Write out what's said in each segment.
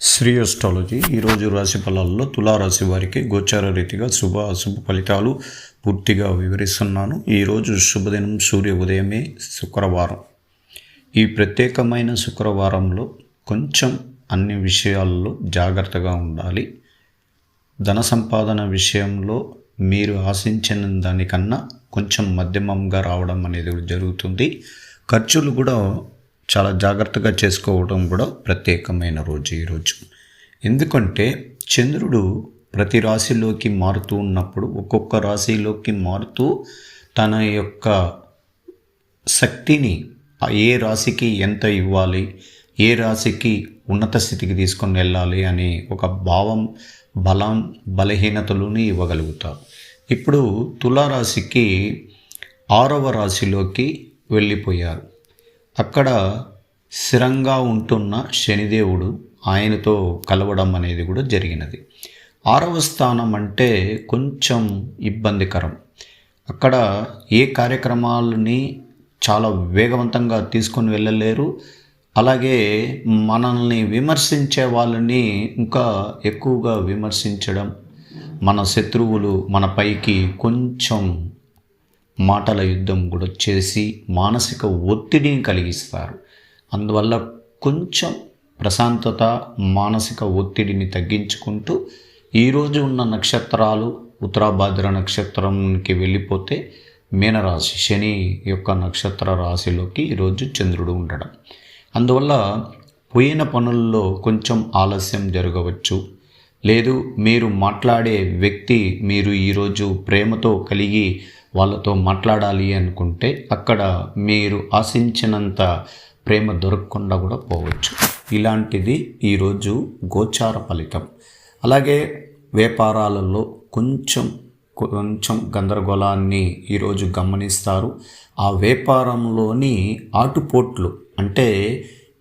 Shri astrology. ఈరోజు రాశి ఫలాల్లో తులారాశి వారికి గోచార రీతిగా శుభ అశుభ ఫలితాలు పూర్తిగా వివరిస్తున్నాను. ఈరోజు శుభదినం సూర్య ఉదయమే శుక్రవారం. ఈ ప్రత్యేకమైన శుక్రవారంలో కొంచెం అన్ని విషయాల్లో జాగ్రత్తగా ఉండాలి. ధన సంపాదన విషయంలో మీరు ఆశించిన దానికన్నా కొంచెం మధ్యమంగా రావడం అనేది జరుగుతుంది. ఖర్చులు కూడా చాలా జాగ్రత్తగా చేసుకోవడం కూడా ప్రత్యేకమైన రోజు ఈరోజు ఎందుకంటే చంద్రుడు ప్రతి రాశిలోకి మారుతూ ఉన్నప్పుడు ఒక్కొక్క రాశిలోకి మారుతూ తన యొక్క శక్తిని ఏ రాశికి ఎంత ఇవ్వాలి ఏ రాశికి ఉన్నత స్థితికి తీసుకొని వెళ్ళాలి అనే ఒక భావం బలం బలహీనతలను ఇవ్వగలుగుతారు ఇప్పుడు తులారాశికి ఆరవ రాశిలోకి వెళ్ళిపోయారు. అక్కడ స్థిరంగా ఉంటున్న శనిదేవుడు ఆయనతో కలవడం అనేది కూడా జరిగినది. ఆరవ స్థానం అంటే కొంచెం ఇబ్బందికరం. అక్కడ ఏ కార్యక్రమాలని చాలా వేగవంతంగా తీసుకొని వెళ్ళలేరు. అలాగే మనల్ని విమర్శించే వాళ్ళని ఇంకా ఎక్కువగా విమర్శించడం మన శత్రువులు మన పైకి కొంచెం మాటల యుద్ధం కూడా చేసి మానసిక ఒత్తిడిని కలిగిస్తారు. అందువల్ల కొంచెం ప్రశాంతత మానసిక ఒత్తిడిని తగ్గించుకుంటూ ఈరోజు ఉన్న నక్షత్రాలు ఉత్తరాభాద్ర నక్షత్రంకి వెళ్ళిపోతే మీనరాశి శని యొక్క నక్షత్ర రాశిలోకి ఈరోజు చంద్రుడు ఉండడం. అందువల్ల పోయిన పనుల్లో కొంచెం ఆలస్యం జరగవచ్చు. లేదు మీరు మాట్లాడే వ్యక్తి మీరు ఈరోజు ప్రేమతో కలిగి వాళ్ళతో మాట్లాడాలి అనుకుంటే అక్కడ మీరు ఆశించినంత ప్రేమ దొరకకుండా కూడా పోవచ్చు. ఇలాంటిది ఈరోజు గోచార ఫలితం. అలాగే వ్యాపారాలలో కొంచెం కొంచెం గందరగోళాన్ని ఈరోజు గమనిస్తారు. ఆ వ్యాపారంలోని ఆటుపోట్లు అంటే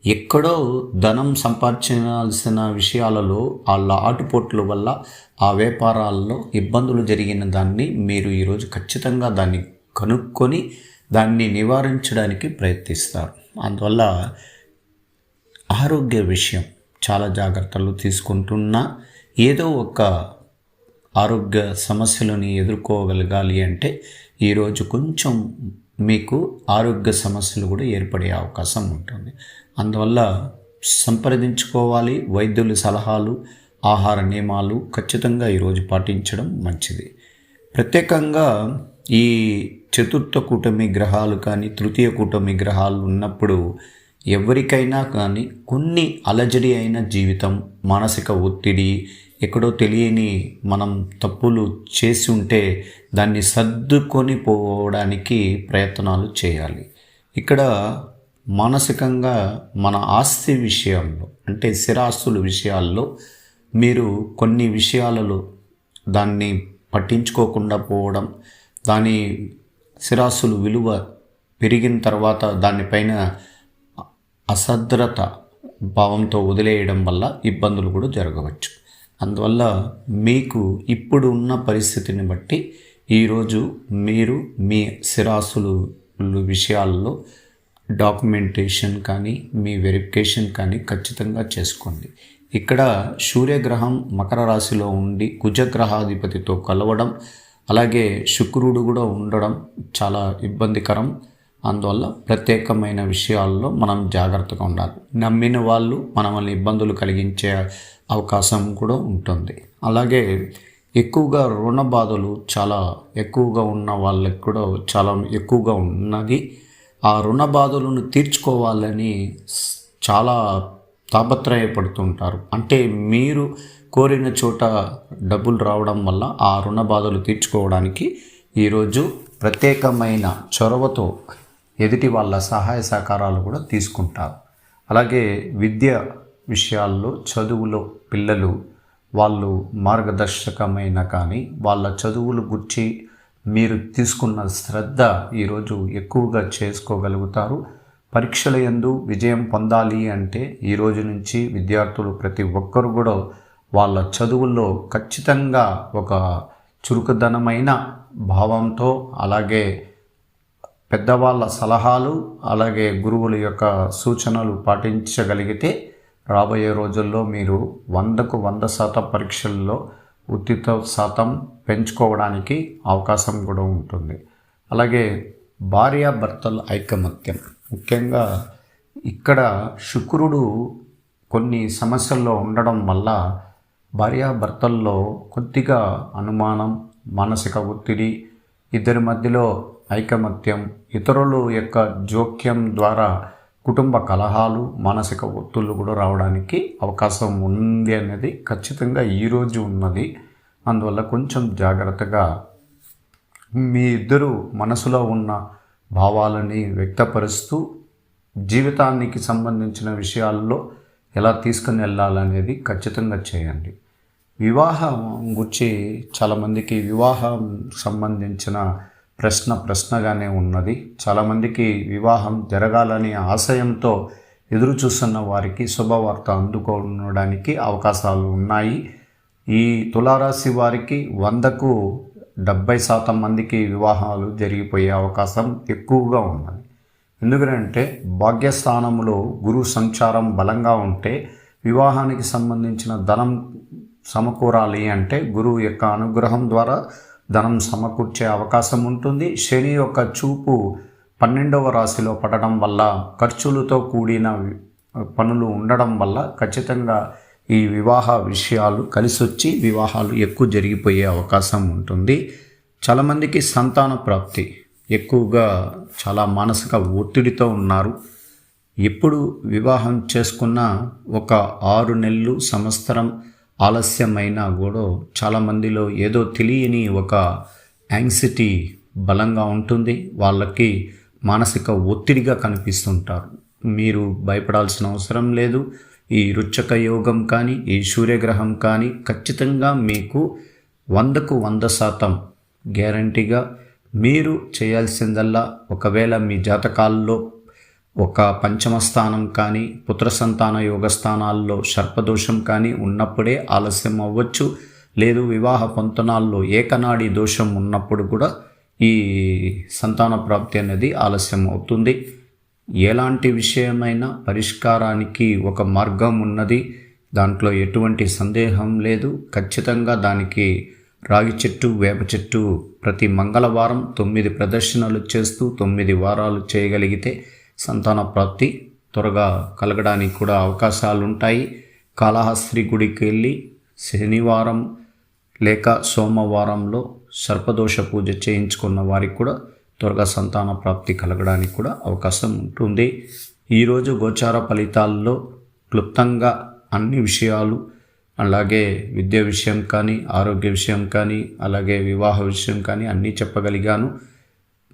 ఎక్కడో ధనం సంపాదించాల్సిన విషయాలలో వాళ్ళ ఆటుపోట్ల వల్ల ఆ వ్యాపారాల్లో ఇబ్బందులు జరిగిన దాన్ని మీరు ఈరోజు ఖచ్చితంగా దాన్ని కనుక్కొని దాన్ని నివారించడానికి ప్రయత్నిస్తారు. అందువల్ల ఆరోగ్య విషయం చాలా జాగ్రత్తలు తీసుకుంటున్నా ఏదో ఒక ఆరోగ్య సమస్యలని ఎదుర్కోగలగాలి అంటే ఈరోజు కొంచెం మీకు ఆరోగ్య సమస్యలు కూడా ఏర్పడే అవకాశం ఉంటుంది. అందువల్ల సంప్రదించుకోవాలి. వైద్యుల సలహాలు ఆహార నియమాలు ఖచ్చితంగా ఈరోజు పాటించడం మంచిది. ప్రత్యేకంగా ఈ చతుర్థ కూటమి గ్రహాలు కానీ తృతీయ కూటమి గ్రహాలు ఉన్నప్పుడు ఎవరికైనా కానీ కొన్ని అలజడి అయిన జీవితం మానసిక ఒత్తిడి ఎక్కడో తెలియని మనం తప్పులు చేసి ఉంటే దాన్ని సర్దుకొని పోవడానికి ప్రయత్నాలు చేయాలి. ఇక్కడ మానసికంగా మన ఆస్తి విషయంలో అంటే స్థిరాస్తుల విషయాల్లో మీరు కొన్ని విషయాలలో దాన్ని పట్టించుకోకుండా పోవడం దాని స్థిరాస్తులు విలువ పెరిగిన తర్వాత దానిపైన అసద్రత భావంతో వదిలేయడం వల్ల ఇబ్బందులు కూడా జరగవచ్చు. అందువల్ల మీకు ఇప్పుడు ఉన్న పరిస్థితిని బట్టి ఈరోజు మీరు మీ సిరాసులు విషయాల్లో డాక్యుమెంటేషన్ కానీ మీ వెరిఫికేషన్ కానీ ఖచ్చితంగా చేసుకోండి. ఇక్కడ సూర్యగ్రహం మకర రాశిలో ఉండి కుజగ్రహాధిపతితో కలవడం అలాగే శుక్రుడు కూడా ఉండడం చాలా ఇబ్బందికరం. అందువల్ల ప్రత్యేకమైన విషయాల్లో మనం జాగ్రత్తగా ఉండాలి. నమ్మిన వాళ్ళు మనల్ని ఇబ్బందులు కలిగించే అవకాశం కూడా ఉంటుంది. అలాగే ఎక్కువగా రుణ బాధలు చాలా ఎక్కువగా ఉన్న వాళ్ళకి కూడా చాలా ఎక్కువగా ఉన్నది. ఆ రుణ బాధలను తీర్చుకోవాలని చాలా తాపత్రయపడుతుంటారు. అంటే మీరు కోరిన చోట డబ్బులు రావడం వల్ల ఆ రుణ బాధలు తీర్చుకోవడానికి ఈరోజు ప్రత్యేకమైన చొరవతో ఎదుటి వాళ్ళ సహాయ సహకారాలు కూడా తీసుకుంటారు. అలాగే విద్య విషయాల్లో చదువులో పిల్లలు వాళ్ళు మార్గదర్శకమైన కానీ వాళ్ళ చదువులు గుర్చి మీరు తీసుకున్న శ్రద్ధ ఈరోజు ఎక్కువగా చేసుకోగలుగుతారు. పరీక్షల ఎందు విజయం పొందాలి అంటే ఈ రోజు నుంచి విద్యార్థులు ప్రతి ఒక్కరు కూడా వాళ్ళ చదువుల్లో ఖచ్చితంగా ఒక చురుకుదనమైన భావంతో అలాగే పెద్దవాళ్ళ సలహాలు అలాగే గురువుల యొక్క సూచనలు పాటించగలిగితే రాబోయే రోజుల్లో మీరు వందకు వంద శాతం పరీక్షల్లో ఉత్తిత శాతం పెంచుకోవడానికి అవకాశం కూడా ఉంటుంది. అలాగే భార్యాభర్తల ఐకమత్యం. ముఖ్యంగా ఇక్కడ శుక్రుడు కొన్ని సమస్యల్లో ఉండడం వల్ల భార్యాభర్తల్లో కొద్దిగా అనుమానం మానసిక ఒత్తిడి ఇద్దరి మధ్యలో ఐకమత్యం ఇతరులు యొక్క జోక్యం ద్వారా కుటుంబ కలహాలు మానసిక ఒత్తులు కూడా రావడానికి అవకాశం ఉంది అనేది ఖచ్చితంగా ఈరోజు ఉన్నది. అందువల్ల కొంచెం జాగ్రత్తగా మీ ఇద్దరు మనసులో ఉన్న భావాలని వ్యక్తపరుస్తూ జీవితానికి సంబంధించిన విషయాల్లో ఎలా తీసుకుని వెళ్ళాలనేది ఖచ్చితంగా చేయండి. వివాహం గురించి చాలామందికి వివాహం సంబంధించిన ప్రశ్న ప్రశ్నగానే ఉన్నది. చాలామందికి వివాహం జరగాలనే ఆశయంతో ఎదురు చూస్తున్న వారికి శుభవార్త అందుకోవడానికి అవకాశాలు ఉన్నాయి. ఈ తులారాశి వారికి వందకు డెబ్బై శాతం మందికి వివాహాలు జరిగిపోయే అవకాశం ఎక్కువగా ఉన్నది. ఎందుకంటే భాగ్యస్థానంలో గురు సంచారం బలంగా ఉంటే వివాహానికి సంబంధించిన ధనం సమకూరాలి అంటే గురువు యొక్క అనుగ్రహం ద్వారా ధనం సమకూర్చే అవకాశం ఉంటుంది. శని యొక్క చూపు పన్నెండవ రాశిలో పడడం వల్ల ఖర్చులతో కూడిన పనులు ఉండడం వల్ల ఖచ్చితంగా ఈ వివాహ విషయాలు కలిసొచ్చి వివాహాలు ఎక్కువ జరిగిపోయే అవకాశం ఉంటుంది. చాలామందికి సంతాన ప్రాప్తి ఎక్కువగా చాలా మానసిక ఒత్తిడితో ఉన్నారు. ఎప్పుడు వివాహం చేసుకున్న ఒక ఆరు నెలలు సంవత్సరం ఆలస్యమైనా కూడా చాలామందిలో ఏదో తెలియని ఒక యాంగ్సిటీ బలంగా ఉంటుంది. వాళ్ళకి మానసిక ఒత్తిడిగా కనిపిస్తుంటారు. మీరు భయపడాల్సిన అవసరం లేదు. ఈ రుచక యోగం కానీ ఈ సూర్యగ్రహం కానీ ఖచ్చితంగా మీకు వందకు వంద శాతం గ్యారంటీగా మీరు చేయాల్సిందల్లా ఒకవేళ మీ జాతకాల్లో ఒక పంచమ స్థానం కానీ పుత్ర సంతాన యోగ స్థానాల్లో సర్పదోషం కానీ ఉన్నప్పుడే ఆలస్యం అవ్వచ్చు. లేదు వివాహ పొంతనాల్లో ఏకనాడి దోషం ఉన్నప్పుడు కూడా ఈ సంతాన ప్రాప్తి అనేది ఆలస్యం అవుతుంది. ఎలాంటి విషయమైనా పరిష్కారానికి ఒక మార్గం ఉన్నది. దాంట్లో ఎటువంటి సందేహం లేదు. ఖచ్చితంగా దానికి రాగి చెట్టు వేప చెట్టు ప్రతి మంగళవారం తొమ్మిది ప్రదర్శనలు చేస్తూ తొమ్మిది వారాలు చేయగలిగితే సంతాన ప్రాప్తి త్వరగా కలగడానికి కూడా అవకాశాలు ఉంటాయి కాళహస్త్రి గుడికి వెళ్ళి శనివారం లేక సోమవారంలో సర్పదోష పూజ చేయించుకున్న వారికి కూడా త్వరగా సంతాన ప్రాప్తి కలగడానికి కూడా అవకాశం ఉంటుంది. ఈరోజు గోచార ఫలితాల్లో క్లుప్తంగా అన్ని విషయాలు అలాగే విద్య విషయం కానీ ఆరోగ్య విషయం కానీ అలాగే వివాహ విషయం కానీ అన్నీ చెప్పగలిగాను.